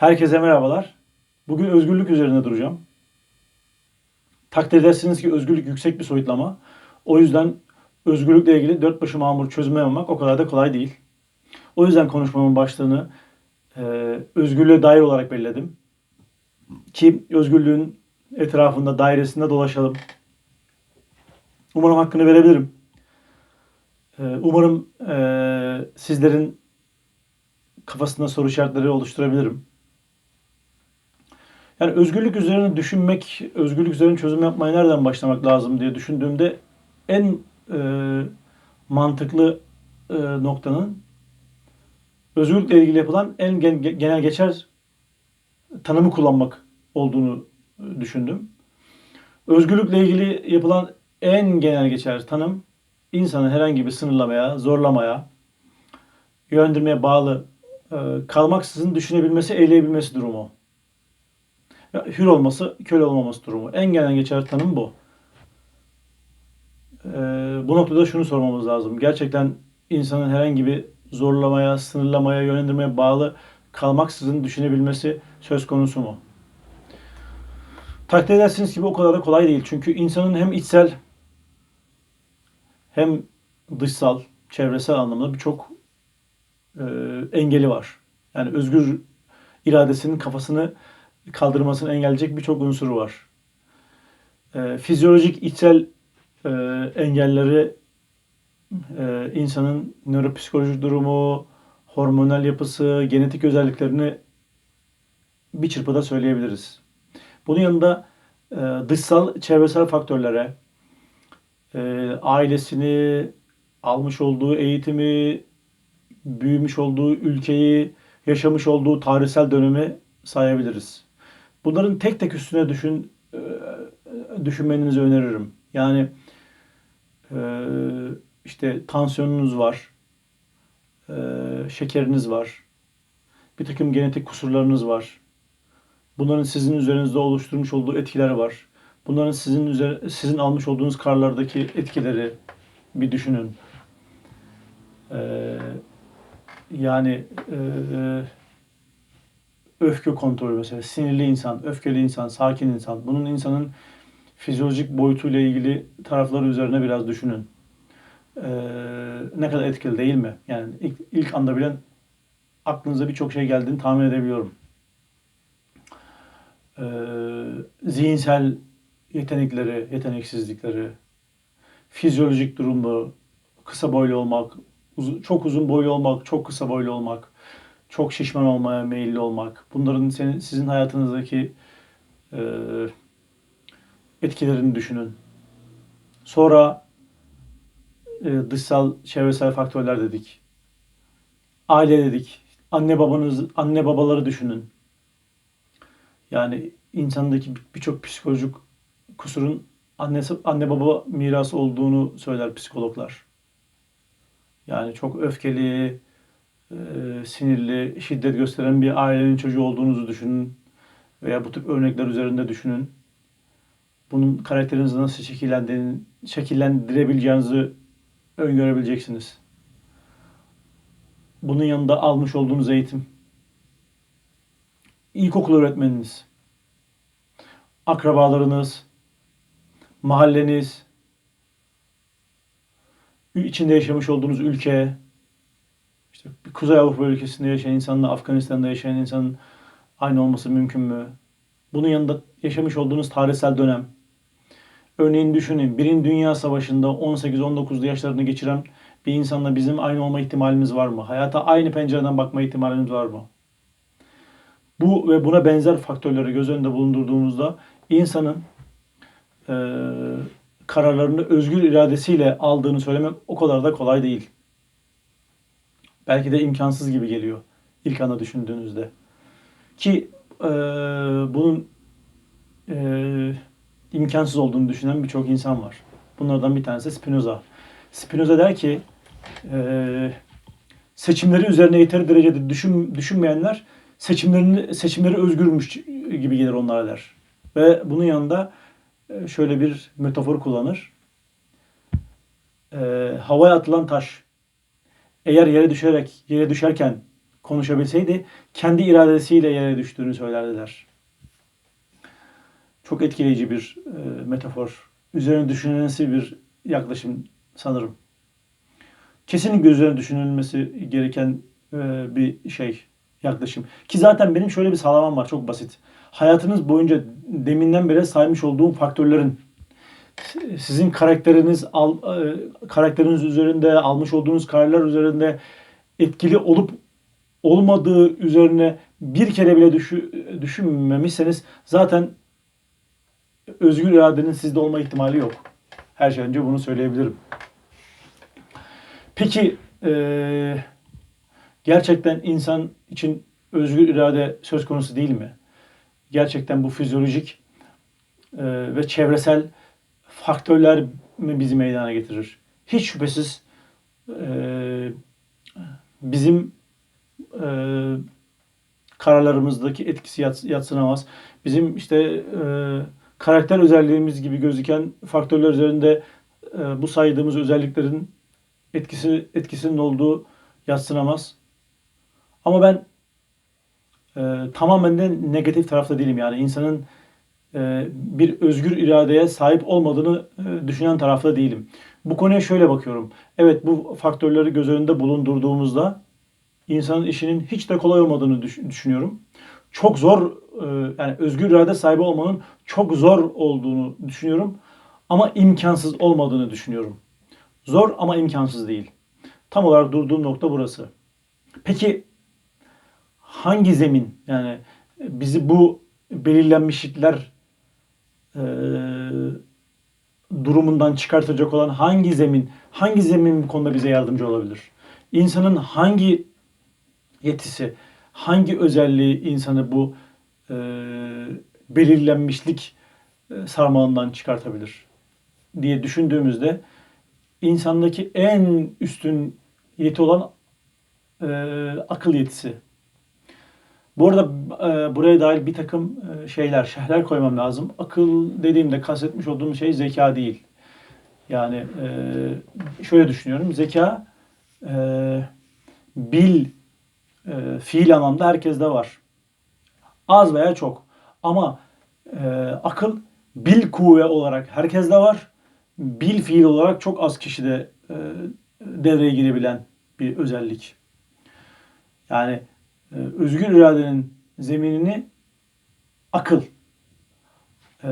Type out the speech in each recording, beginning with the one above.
Herkese merhabalar. Bugün özgürlük üzerine duracağım. Takdir edersiniz ki özgürlük yüksek bir soyutlama. O yüzden özgürlükle ilgili dört başı mamur çözüme yapmak o kadar da kolay değil. O yüzden konuşmamın başlığını e, özgürlüğe dair olarak belirledim. Ki özgürlüğün etrafında, dairesinde dolaşalım. Umarım hakkını verebilirim. E, umarım e, sizlerin kafasında soru işaretleri oluşturabilirim. Yani özgürlük üzerine düşünmek, özgürlük üzerine çözüm yapmaya nereden başlamak lazım diye düşündüğümde en e, mantıklı e, noktanın özgürlükle ilgili yapılan en gen- genel geçer tanımı kullanmak olduğunu e, düşündüm. Özgürlükle ilgili yapılan en genel geçer tanım insanın herhangi bir sınırlamaya, zorlamaya, yönlendirmeye bağlı e, kalmaksızın düşünebilmesi, eyleyebilmesi durumu. Hür olması, köle olmaması durumu. En genel geçer tanım bu. E, bu noktada şunu sormamız lazım. Gerçekten insanın herhangi bir zorlamaya, sınırlamaya, yönlendirmeye bağlı kalmaksızın düşünebilmesi söz konusu mu? Takdir edersiniz ki bu o kadar da kolay değil. Çünkü insanın hem içsel hem dışsal, çevresel anlamda birçok e, engeli var. Yani özgür iradesinin kafasını kaldırmasını engelleyecek birçok unsuru var. E, fizyolojik içsel e, engelleri e, insanın nöropsikolojik durumu, hormonal yapısı, genetik özelliklerini bir çırpıda söyleyebiliriz. Bunun yanında e, dışsal, çevresel faktörlere, e, ailesini, almış olduğu eğitimi, büyümüş olduğu ülkeyi, yaşamış olduğu tarihsel dönemi sayabiliriz. Bunların tek tek üstüne düşün e, düşünmenizi öneririm. Yani e, işte tansiyonunuz var, e, şekeriniz var, bir takım genetik kusurlarınız var. Bunların sizin üzerinizde oluşturmuş olduğu etkileri var. Bunların sizin üzer, sizin almış olduğunuz karardaki etkileri bir düşünün. Ee, yani e, öfke kontrolü mesela sinirli insan, öfkeli insan, sakin insan. Bunun insanın fizyolojik boyutuyla ilgili tarafları üzerine biraz düşünün. Ee, ne kadar etkili değil mi? Yani ilk, ilk anda bilen aklınıza birçok şey geldiğini tahmin edebiliyorum. Ee, zihinsel yetenekleri, yeteneksizlikleri, fizyolojik durumu, kısa boylu olmak, uz- çok uzun boylu olmak, çok kısa boylu olmak, çok şişman olmaya meyilli olmak, bunların senin, sizin hayatınızdaki e, etkilerini düşünün. Sonra e, dışsal, çevresel faktörler dedik. Aile dedik. Anne babanız, anne babaları düşünün. Yani insandaki birçok psikolojik kusurun annesi, anne baba mirası olduğunu söyler psikologlar. Yani çok öfkeli, sinirli, şiddet gösteren bir ailenin çocuğu olduğunuzu düşünün. Veya bu tip örnekler üzerinde düşünün. Bunun karakterinizi nasıl şekillendiğini, şekillendirebileceğinizi öngörebileceksiniz. Bunun yanında almış olduğunuz eğitim. İlkokul öğretmeniniz, akrabalarınız, mahalleniz, içinde yaşamış olduğunuz ülke, işte bir Kuzey Avrupa ülkesinde yaşayan insanla Afganistan'da yaşayan insanın aynı olması mümkün mü? Bunun yanında yaşamış olduğunuz tarihsel dönem. Örneğin düşünün, Birinci Dünya Savaşı'nda 18-19 yaşlarını geçiren bir insanla bizim aynı olma ihtimalimiz var mı? Hayata aynı pencereden bakma ihtimalimiz var mı? Bu ve buna benzer faktörleri göz önünde bulundurduğumuzda insanın e, kararlarını özgür iradesiyle aldığını söylemek o kadar da kolay değil. Belki de imkansız gibi geliyor ilk anda düşündüğünüzde. Ki e, bunun e, imkansız olduğunu düşünen birçok insan var. Bunlardan bir tanesi Spinoza. Spinoza der ki e, seçimleri üzerine yeteri derecede düşün, düşünmeyenler seçimlerini seçimleri özgürmüş gibi gelir onlara der. Ve bunun yanında şöyle bir metafor kullanır. E, havaya atılan taş eğer yere düşerek yere düşerken konuşabilseydi kendi iradesiyle yere düştüğünü söylerdiler. Çok etkileyici bir e, metafor. Üzerine düşünülmesi bir yaklaşım sanırım. Kesinlikle üzerine düşünülmesi gereken e, bir şey, yaklaşım. Ki zaten benim şöyle bir sağlamam var, çok basit. Hayatınız boyunca deminden beri saymış olduğum faktörlerin sizin karakteriniz al, e, karakteriniz üzerinde almış olduğunuz kararlar üzerinde etkili olup olmadığı üzerine bir kere bile düşü, düşünmemişseniz zaten özgür iradenin sizde olma ihtimali yok. Her şey önce bunu söyleyebilirim. Peki e, gerçekten insan için özgür irade söz konusu değil mi? Gerçekten bu fizyolojik e, ve çevresel faktörler mi bizi meydana getirir? Hiç şüphesiz e, bizim e, kararlarımızdaki etkisi yats, yatsınamaz. Bizim işte e, karakter özelliğimiz gibi gözüken faktörler üzerinde e, bu saydığımız özelliklerin etkisi etkisinin olduğu yatsınamaz. Ama ben e, tamamen de negatif tarafta değilim. Yani insanın bir özgür iradeye sahip olmadığını e, düşünen tarafta değilim. Bu konuya şöyle bakıyorum. Evet bu faktörleri göz önünde bulundurduğumuzda insanın işinin hiç de kolay olmadığını düşünüyorum. Çok zor e, yani özgür irade sahibi olmanın çok zor olduğunu düşünüyorum. Ama imkansız olmadığını düşünüyorum. Zor ama imkansız değil. Tam olarak durduğum nokta burası. Peki hangi zemin yani bizi bu belirlenmişlikler e, durumundan çıkartacak olan hangi zemin, hangi zemin bu konuda bize yardımcı olabilir? İnsanın hangi yetisi, hangi özelliği insanı bu e, belirlenmişlik e, sarmalından çıkartabilir diye düşündüğümüzde insandaki en üstün yeti olan e, akıl yetisi. Bu arada e, buraya dair bir takım e, şeyler, şehirler koymam lazım. Akıl dediğimde kastetmiş olduğum şey zeka değil. Yani e, şöyle düşünüyorum. Zeka e, bil, e, fiil anlamda herkeste var. Az veya çok. Ama e, akıl bil kuvve olarak herkeste var. Bil fiil olarak çok az kişide e, devreye girebilen bir özellik. Yani özgür iradenin zeminini akıl e,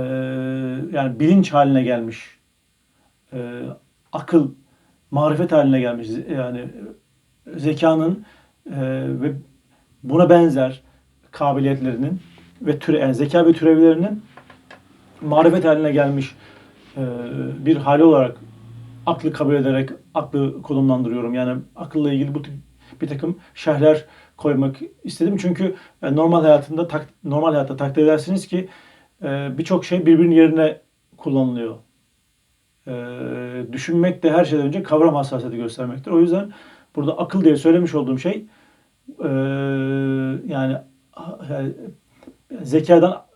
yani bilinç haline gelmiş. E, akıl marifet haline gelmiş. Yani zekanın e, ve buna benzer kabiliyetlerinin ve türe yani zeka ve türevlerinin marifet haline gelmiş e, bir hali olarak aklı kabul ederek aklı konumlandırıyorum. Yani akılla ilgili bu tip bir takım şerhler koymak istedim. Çünkü e, normal hayatında tak, normal hayatta takdir edersiniz ki e, birçok şey birbirinin yerine kullanılıyor. E, düşünmek de her şeyden önce kavram hassasiyeti göstermektir. O yüzden burada akıl diye söylemiş olduğum şey yani, zekadan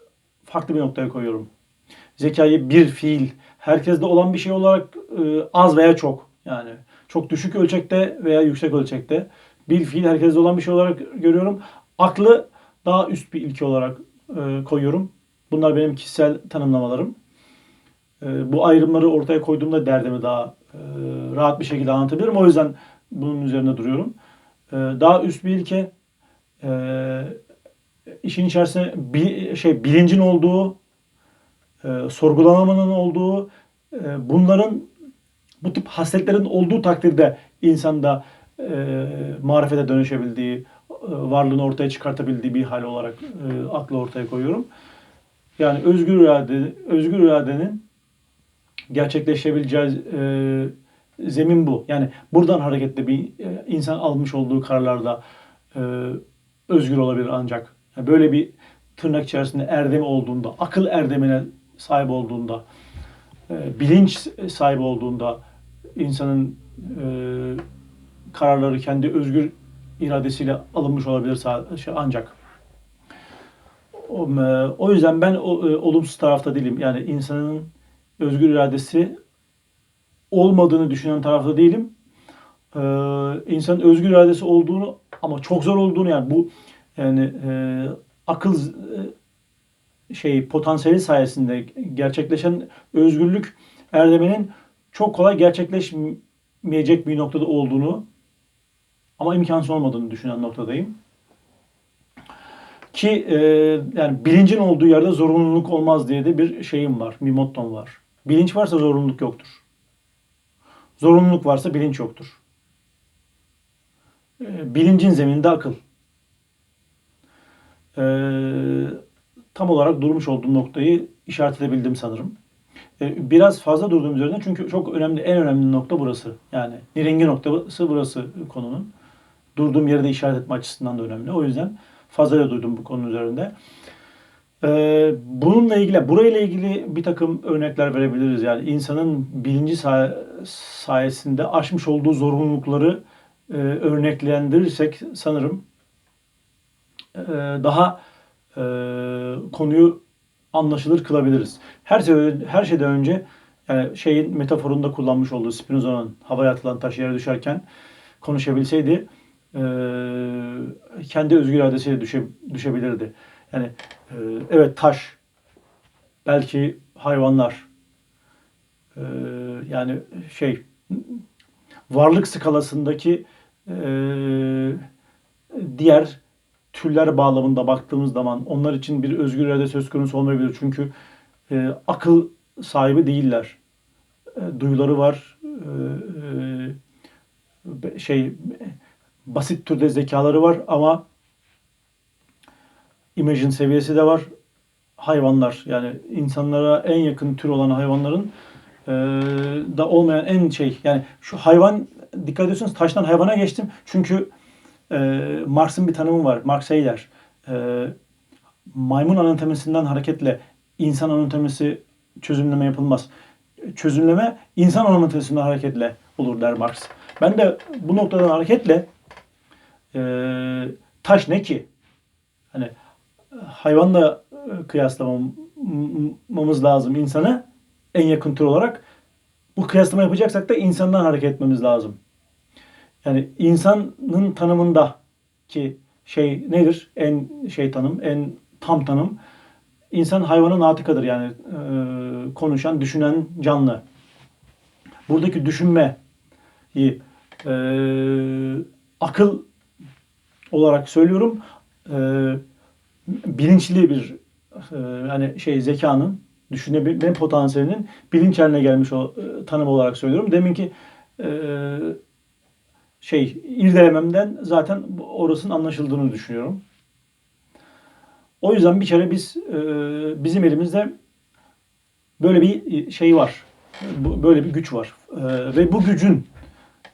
farklı bir noktaya koyuyorum. Zekayı bir fiil, herkeste olan bir şey olarak az veya çok yani çok düşük ölçekte veya yüksek ölçekte bir fiil herkeste olan bir şey olarak görüyorum. Aklı daha üst bir ilke olarak e, koyuyorum. Bunlar benim kişisel tanımlamalarım. E, bu ayrımları ortaya koyduğumda derdimi daha e, rahat bir şekilde anlatabilirim. O yüzden bunun üzerine duruyorum. E, daha üst bir ilke e, işin içerisinde bir, şey bilincin olduğu, e, sorgulamamanın olduğu, e, bunların bu tip hasletlerin olduğu takdirde insanda e, marifete dönüşebildiği, e, varlığını ortaya çıkartabildiği bir hal olarak e, aklı ortaya koyuyorum. Yani özgür irade, özgür iradenin gerçekleşebileceği e, zemin bu. Yani buradan hareketle bir e, insan almış olduğu kararlarda e, özgür olabilir ancak. Yani böyle bir tırnak içerisinde erdemi olduğunda, akıl erdemine sahip olduğunda, e, bilinç sahibi olduğunda insanın e, kararları kendi özgür iradesiyle alınmış olabilir şey, ancak. O yüzden ben e, olumsuz tarafta değilim. Yani insanın özgür iradesi olmadığını düşünen tarafta değilim. e, insanın özgür iradesi olduğunu ama çok zor olduğunu yani bu yani e, akıl e, şey potansiyeli sayesinde gerçekleşen özgürlük erdeminin çok kolay gerçekleşmeyecek bir noktada olduğunu ama imkansız olmadığını düşünen noktadayım. Ki e, yani bilincin olduğu yerde zorunluluk olmaz diye de bir şeyim var, bir mottom var. Bilinç varsa zorunluluk yoktur. Zorunluluk varsa bilinç yoktur. E, bilincin zemininde akıl. E, tam olarak durmuş olduğum noktayı işaret edebildim sanırım. E, biraz fazla durduğum üzerine çünkü çok önemli, en önemli nokta burası. Yani nirengi noktası burası konunun. Durduğum yeri de işaret etme açısından da önemli. O yüzden fazla duydum bu konunun üzerinde. Ee, bununla ilgili, burayla ilgili bir takım örnekler verebiliriz. Yani insanın bilinci say- sayesinde aşmış olduğu zorunlulukları e, örneklendirirsek sanırım e, daha e, konuyu anlaşılır kılabiliriz. Her şey, her şeyden önce yani şeyin metaforunda kullanmış olduğu Spinoza'nın havaya atılan taş yere düşerken konuşabilseydi kendi özgür iradesiyle düşe, düşebilirdi. Yani evet taş, belki hayvanlar, yani şey varlık skalasındaki diğer türler bağlamında baktığımız zaman onlar için bir özgür irade söz konusu olmayabilir. Çünkü akıl sahibi değiller. E, duyuları var. Şey basit türde zekaları var ama imajın seviyesi de var. Hayvanlar yani insanlara en yakın tür olan hayvanların e, da olmayan en şey yani şu hayvan dikkat ediyorsunuz taştan hayvana geçtim çünkü e, Marx'ın bir tanımı var. Marx şey e, maymun anatomisinden hareketle insan anatomisi çözümleme yapılmaz. Çözümleme insan anatomisinden hareketle olur der Marx. Ben de bu noktadan hareketle e, taş ne ki? Hani hayvanla e, kıyaslamamız lazım insanı en yakın tür olarak. Bu kıyaslama yapacaksak da insandan hareket etmemiz lazım. Yani insanın tanımında ki şey nedir? En şey tanım, en tam tanım. İnsan hayvanın natıkadır yani e, konuşan, düşünen canlı. Buradaki düşünmeyi e, akıl olarak söylüyorum. E, bilinçli bir e, hani şey zekanın düşünebilme potansiyelinin bilinç haline gelmiş o e, tanım olarak söylüyorum. Demin ki e, şey irdelememden zaten orasının anlaşıldığını düşünüyorum. O yüzden bir kere biz e, bizim elimizde böyle bir şey var. Böyle bir güç var. E, ve bu gücün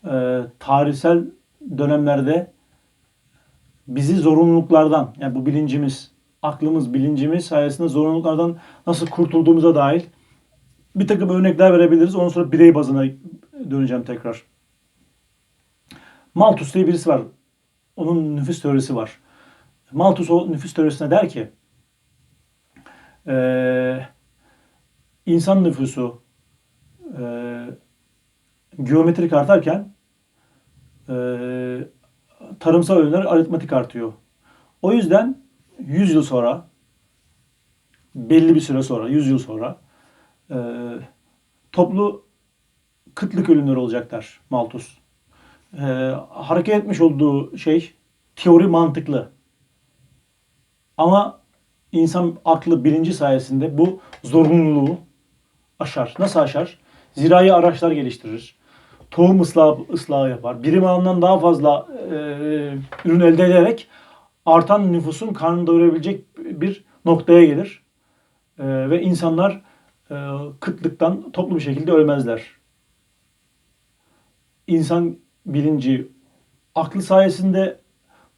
e, tarihsel dönemlerde bizi zorunluluklardan yani bu bilincimiz, aklımız, bilincimiz sayesinde zorunluluklardan nasıl kurtulduğumuza dair bir takım örnekler verebiliriz. Ondan sonra birey bazına döneceğim tekrar. Malthus diye birisi var. Onun nüfus teorisi var. Malthus o nüfus teorisine der ki e, insan nüfusu e, geometrik artarken e, tarımsal ürünler aritmatik artıyor. O yüzden 100 yıl sonra belli bir süre sonra 100 yıl sonra e, toplu kıtlık ölümleri olacaklar Malthus. E, hareket etmiş olduğu şey teori mantıklı. Ama insan aklı bilinci sayesinde bu zorunluluğu aşar. Nasıl aşar? Zirai araçlar geliştirir tohum ıslahı, ıslahı yapar. Birim ağından daha fazla e, ürün elde ederek artan nüfusun karnını doyurabilecek bir noktaya gelir. E, ve insanlar e, kıtlıktan toplu bir şekilde ölmezler. İnsan bilinci, aklı sayesinde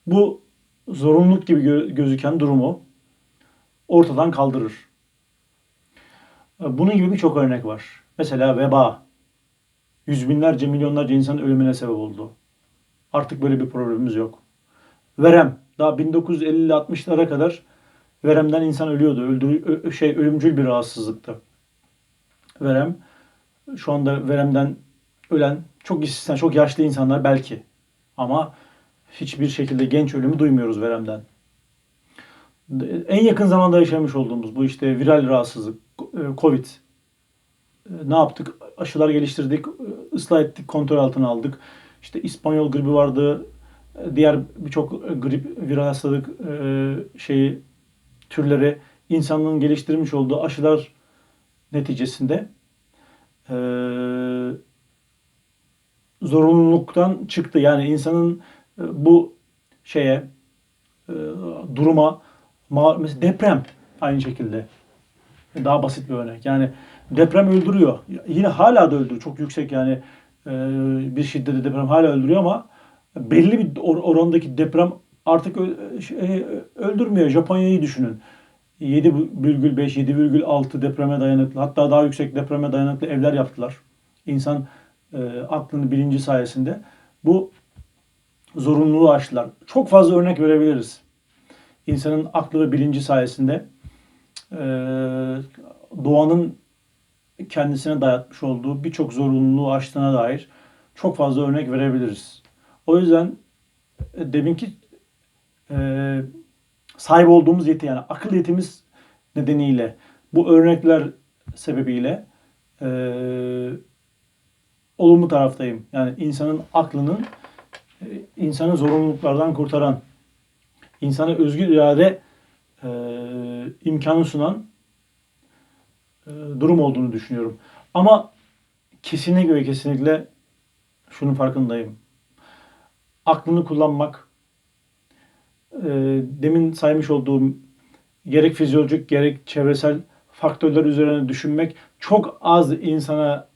bu zorunluluk gibi gö- gözüken durumu ortadan kaldırır. E, bunun gibi birçok örnek var. Mesela veba, yüz binlerce, milyonlarca insanın ölümüne sebep oldu. Artık böyle bir problemimiz yok. Verem, daha 1950-60'lara kadar veremden insan ölüyordu. Öldürü, şey ölümcül bir rahatsızlıktı. Verem, şu anda veremden ölen Çok istisna, çok yaşlı insanlar belki. Ama hiçbir şekilde genç ölümü duymuyoruz veremden. En yakın zamanda yaşamış olduğumuz bu işte viral rahatsızlık, e, Covid. Ne yaptık? Aşılar geliştirdik, ıslah ettik, kontrol altına aldık. İşte İspanyol gribi vardı, diğer birçok grip, viral hastalık e, şeyi türleri insanlığın geliştirmiş olduğu aşılar neticesinde e, zorunluluktan çıktı. Yani insanın e, bu şeye e, duruma ma- mesela deprem aynı şekilde daha basit bir örnek. Yani deprem öldürüyor. Yine hala da öldürüyor. Çok yüksek yani e, bir şiddetli deprem hala öldürüyor ama belli bir or- orandaki deprem artık şey, öldürmüyor. Japonya'yı düşünün. 7,5, 7,6 depreme dayanıklı hatta daha yüksek depreme dayanıklı evler yaptılar. İnsan e, aklını bilinci sayesinde bu zorunluluğu aştılar. Çok fazla örnek verebiliriz. İnsanın aklı ve bilinci sayesinde e, doğanın kendisine dayatmış olduğu birçok zorunluluğu aştığına dair çok fazla örnek verebiliriz. O yüzden e, deminki e, sahip olduğumuz yeti yani akıl yetimiz nedeniyle bu örnekler sebebiyle e, olumlu taraftayım. Yani insanın aklının e, insanı zorunluluklardan kurtaran, insana özgür irade e, imkanı sunan durum olduğunu düşünüyorum. Ama kesinlikle kesinlikle şunun farkındayım. Aklını kullanmak, e, demin saymış olduğum gerek fizyolojik gerek çevresel faktörler üzerine düşünmek çok az insana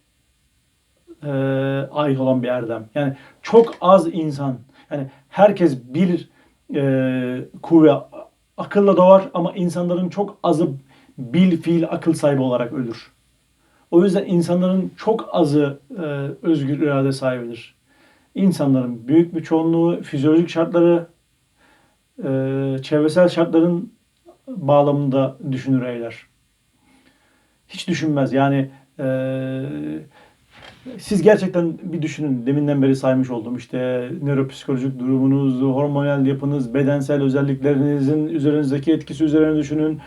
e, ait olan bir erdem. Yani çok az insan, yani herkes bir e, kuvve akılla doğar ama insanların çok azı bil fiil akıl sahibi olarak ölür. O yüzden insanların çok azı e, özgür irade sahibidir. İnsanların büyük bir çoğunluğu fizyolojik şartları, e, çevresel şartların bağlamında düşünür eyler. Hiç düşünmez. Yani e, siz gerçekten bir düşünün. Deminden beri saymış olduğum işte nöropsikolojik durumunuz, hormonal yapınız, bedensel özelliklerinizin üzerinizdeki etkisi üzerine düşünün.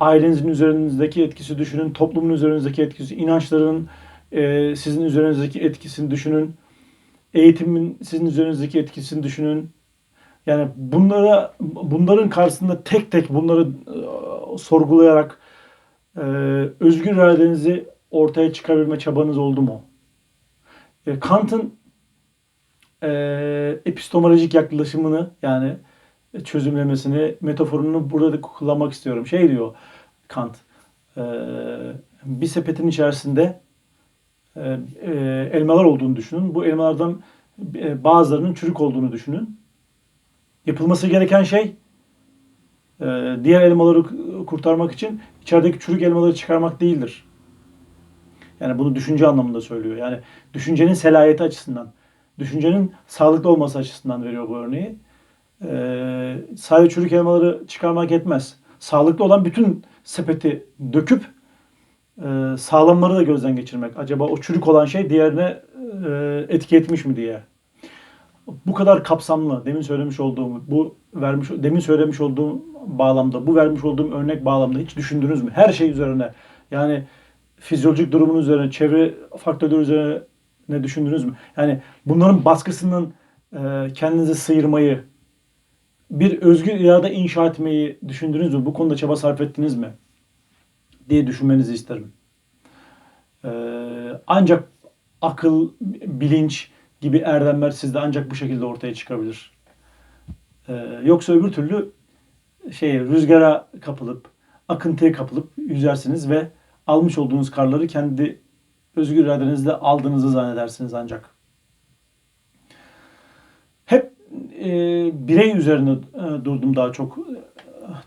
Ailenizin üzerinizdeki etkisi düşünün. Toplumun üzerinizdeki etkisi, inançların e, sizin üzerinizdeki etkisini düşünün. Eğitimin sizin üzerinizdeki etkisini düşünün. Yani bunlara bunların karşısında tek tek bunları e, sorgulayarak e, özgür iradenizi ortaya çıkarabilme çabanız oldu mu? E, Kant'ın e, epistemolojik yaklaşımını yani çözümlemesini, metaforunu burada da kullanmak istiyorum. Şey diyor Kant, e, bir sepetin içerisinde e, e, elmalar olduğunu düşünün. Bu elmalardan bazılarının çürük olduğunu düşünün. Yapılması gereken şey diğer elmaları kurtarmak için içerideki çürük elmaları çıkarmak değildir. Yani bunu düşünce anlamında söylüyor. Yani düşüncenin selayeti açısından, düşüncenin sağlıklı olması açısından veriyor bu örneği. Ee, sadece çürük elmaları çıkarmak yetmez. Sağlıklı olan bütün sepeti döküp e, sağlamları da gözden geçirmek. Acaba o çürük olan şey diğerine e, etki etmiş mi diye. Bu kadar kapsamlı, demin söylemiş olduğum, bu vermiş, demin söylemiş olduğum bağlamda, bu vermiş olduğum örnek bağlamda hiç düşündünüz mü? Her şey üzerine. Yani fizyolojik durumun üzerine, çevre faktörleri üzerine ne düşündünüz mü? Yani bunların baskısından e, kendinizi sıyırmayı, bir özgür irade inşa etmeyi düşündünüz mü? Bu konuda çaba sarf ettiniz mi? diye düşünmenizi isterim. E, ancak akıl, bilinç gibi erdemler sizde ancak bu şekilde ortaya çıkabilir. E, yoksa öbür türlü şey rüzgara kapılıp, akıntıya kapılıp yüzersiniz ve almış olduğunuz karları kendi özgür iradenizle aldığınızı zannedersiniz ancak. E, birey üzerine e, durdum daha çok e,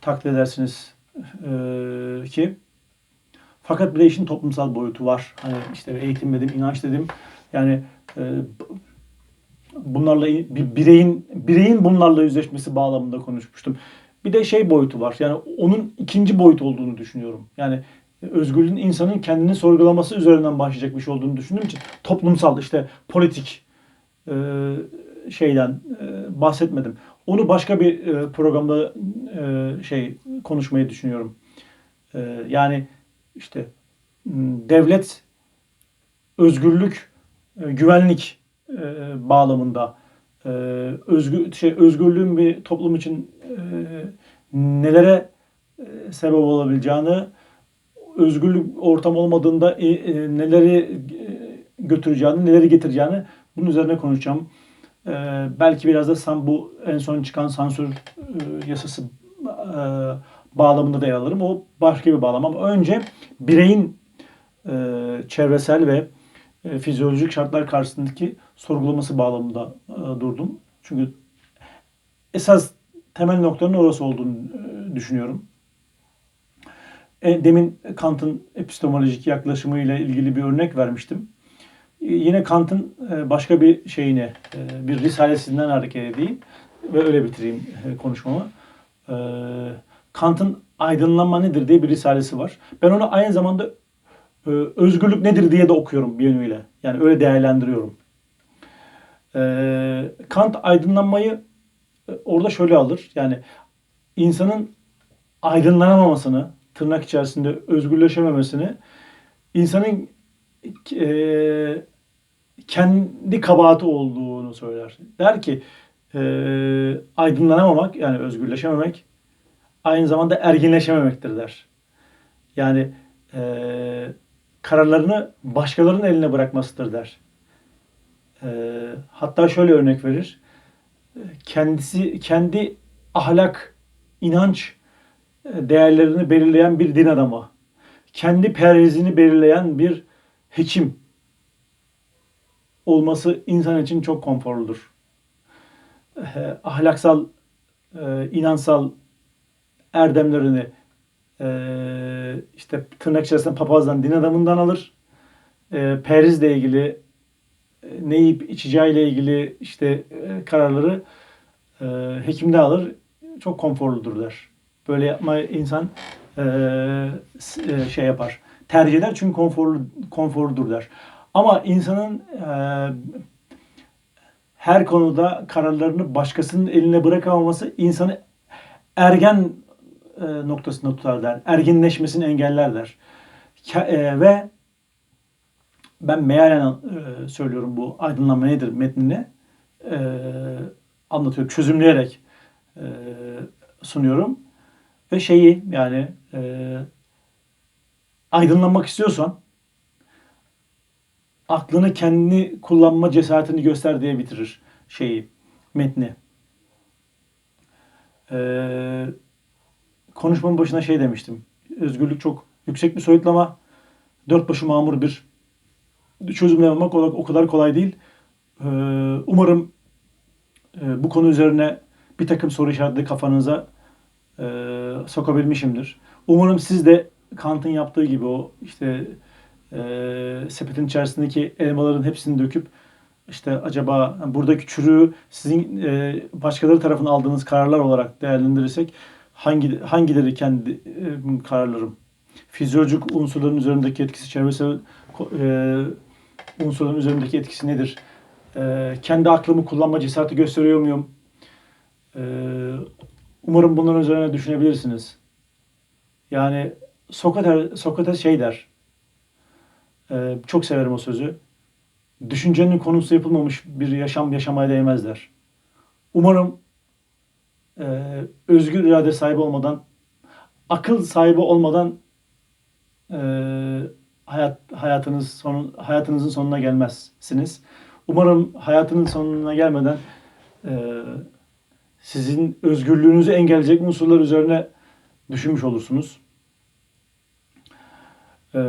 takdir edersiniz e, ki. Fakat bir de işin toplumsal boyutu var. Hani işte eğitim dedim, inanç dedim. Yani e, bunlarla bir bireyin bireyin bunlarla yüzleşmesi bağlamında konuşmuştum. Bir de şey boyutu var. Yani onun ikinci boyut olduğunu düşünüyorum. Yani özgürlüğün insanın kendini sorgulaması üzerinden başlayacak bir şey olduğunu düşündüğüm için toplumsal işte politik e, şeyden e, bahsetmedim. Onu başka bir e, programda e, şey konuşmayı düşünüyorum. E, yani işte devlet özgürlük, e, güvenlik e, bağlamında e, özgür şey özgürlüğün bir toplum için e, nelere e, sebep olabileceğini, özgürlük ortam olmadığında e, e, neleri e, götüreceğini, neleri getireceğini bunun üzerine konuşacağım. E, belki biraz da san, bu en son çıkan sansür e, yasası e, bağlamında da yer alırım. O başka bir bağlam ama önce bireyin e, çevresel ve fizyolojik şartlar karşısındaki sorgulaması bağlamında durdum. Çünkü esas temel noktanın orası olduğunu düşünüyorum. Demin Kant'ın epistemolojik yaklaşımıyla ilgili bir örnek vermiştim. E, yine Kant'ın e, başka bir şeyine, e, bir risalesinden hareket edeyim ve öyle bitireyim e, konuşmamı. E, Kant'ın Aydınlanma Nedir diye bir risalesi var. Ben onu aynı zamanda özgürlük nedir diye de okuyorum bir yönüyle. Yani öyle değerlendiriyorum. E, Kant aydınlanmayı orada şöyle alır. Yani insanın aydınlanamamasını, tırnak içerisinde özgürleşememesini, insanın e, kendi kabahati olduğunu söyler. Der ki e, aydınlanamamak yani özgürleşememek aynı zamanda erginleşememektir der. Yani e, kararlarını başkalarının eline bırakmasıdır der. E, hatta şöyle örnek verir. E, Kendisi kendi ahlak, inanç e, değerlerini belirleyen bir din adamı, kendi perhizini belirleyen bir hekim olması insan için çok konforludur. Ahlaksal, e, inansal erdemlerini e, işte tırnak içerisinde papazdan, din adamından alır. E, perizle ilgili e, ne yiyip içeceğiyle ilgili işte kararları e, hekimde alır. Çok konforludur der. Böyle yapma insan şey yapar. Tercih eder çünkü konforlu konforludur der. Ama insanın e, her konuda kararlarını başkasının eline bırakamaması insanı ergen e, noktasında tutar der. Erginleşmesini engeller der. Ke- e, ve ben mealen e, söylüyorum bu aydınlanma nedir metnini e, anlatıyorum. Çözümleyerek e, sunuyorum. Ve şeyi yani e, aydınlanmak istiyorsan aklını kendini kullanma cesaretini göster diye bitirir şeyi metni. Ee, konuşmamın başına şey demiştim. Özgürlük çok yüksek bir soyutlama. Dört başı mamur bir çözümlemek o kadar kolay değil. Ee, umarım e, bu konu üzerine bir takım soru işaretleri kafanıza e, sokabilmişimdir. Umarım siz de Kant'ın yaptığı gibi o işte e, sepetin içerisindeki elmaların hepsini döküp işte acaba buradaki çürüğü sizin e, başkaları tarafından aldığınız kararlar olarak değerlendirirsek hangi hangileri kendi e, kararlarım? Fizyolojik unsurların üzerindeki etkisi, çevresel e, unsurların üzerindeki etkisi nedir? E, kendi aklımı kullanma cesareti gösteriyor muyum? E, umarım bunların üzerine düşünebilirsiniz. Yani Sokrates, Sokrates şey der. e, çok severim o sözü düşüncenin konusu yapılmamış bir yaşam yaşamaya değmez der. Umarım e, özgür irade sahibi olmadan, akıl sahibi olmadan e, hayat hayatınız sonu hayatınızın sonuna gelmezsiniz. Umarım hayatının sonuna gelmeden e, sizin özgürlüğünüzü engelleyecek unsurlar üzerine düşünmüş olursunuz. E,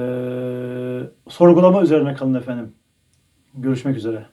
sorgulama üzerine kalın efendim. Görüşmek üzere.